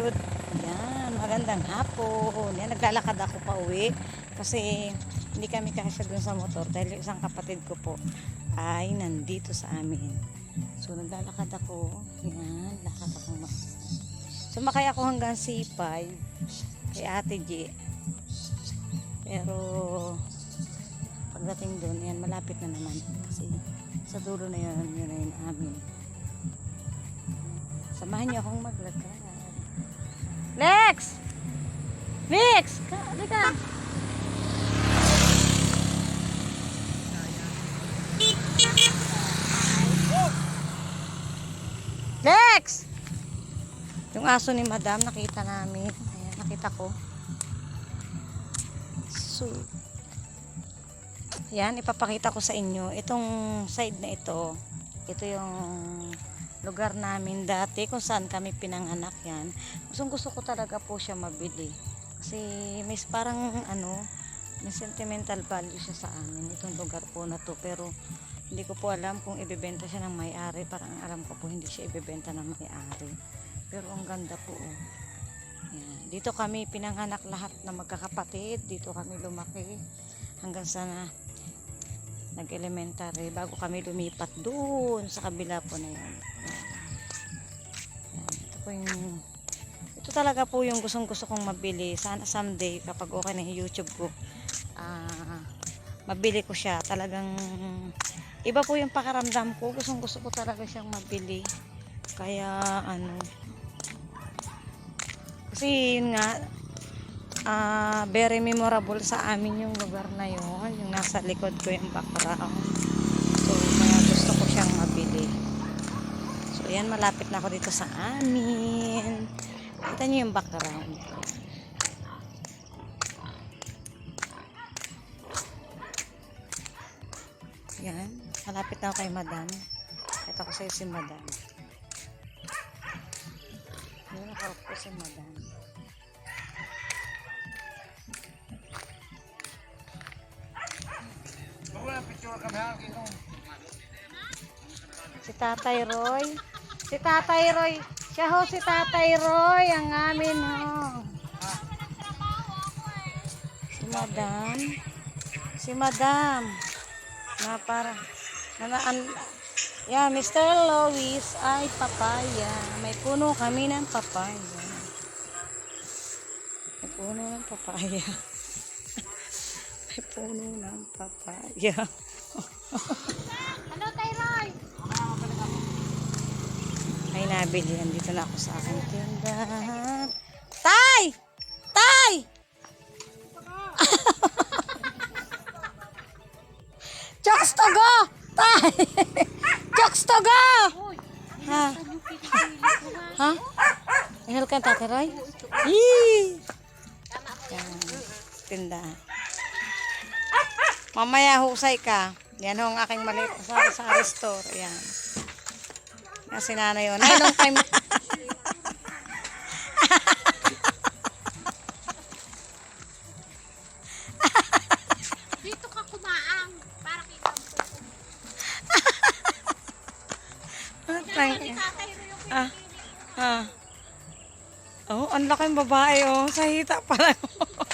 good. Yan, magandang hapon. Yan, naglalakad ako pa uwi. Kasi hindi kami kasya dun sa motor. Dahil isang kapatid ko po ay nandito sa amin. So, naglalakad ako. Yan, lakad ako. ma- Sumakay ako hanggang C5 kay Ate G. Pero pagdating doon, yan, malapit na naman. Kasi sa dulo na yun, yun na yun amin. Samahan niyo akong maglakad. Lex! Lex! Ka, halika. Lex! Yung aso ni Madam, nakita namin. Ayan, nakita ko. So, yan, ipapakita ko sa inyo. Itong side na ito, ito yung lugar namin dati kung saan kami pinanganak yan. Gustong gusto ko talaga po siya mabili. Kasi may parang ano, may sentimental value siya sa amin. Itong lugar po na to. Pero hindi ko po alam kung ibebenta siya ng may-ari. Parang alam ko po hindi siya ibebenta ng may-ari. Pero ang ganda po. Oh. Dito kami pinanganak lahat na magkakapatid. Dito kami lumaki hanggang sa nag-elementary bago kami lumipat doon sa kabila po na. Yan. Ito po yung ito talaga po yung gustong gusto kong mabili. Sana someday kapag okay na yung YouTube ko ah mabili ko siya. Talagang iba po yung pakaramdam ko. Gustong gusto ko talaga siyang mabili. Kaya ano kasi yun nga ah very memorable sa amin yung lugar na yun yung nasa likod ko yung background. So kaya gusto ko siyang mabili. So yan malapit na ako dito sa amin. Kita niyo yung background. Yan malapit na ako kay madam. Ito ko sa'yo si madam. Yun nakaupo si madam Si Tatay Roy. Si Tatay Roy. Siya ho si Tatay Roy. Ang amin ho. Si Madam. Si Madam. Na para. Na, na, an, yeah, Mr. Lois ay papaya. May puno kami ng papaya. May puno ng papaya. May puno ng papaya. Ano, Tyroy? May nabili yan. Dito na ako sa aking tindahan. Tay! Tay! Jokes to go! Tay! Jokes to go! Ha? Ha? Ihal ka, Tate Roy? Yee! Yan. Tindahan. Mamaya husay ka. Yan ho ang aking maliit sa, sa restore. Yan. Yan si nanay yun. Ay, long time. Dito ka kumaang para kita mo. Yung Ah. Ah. Oh, ang laking babae oh. Sa hita pa lang.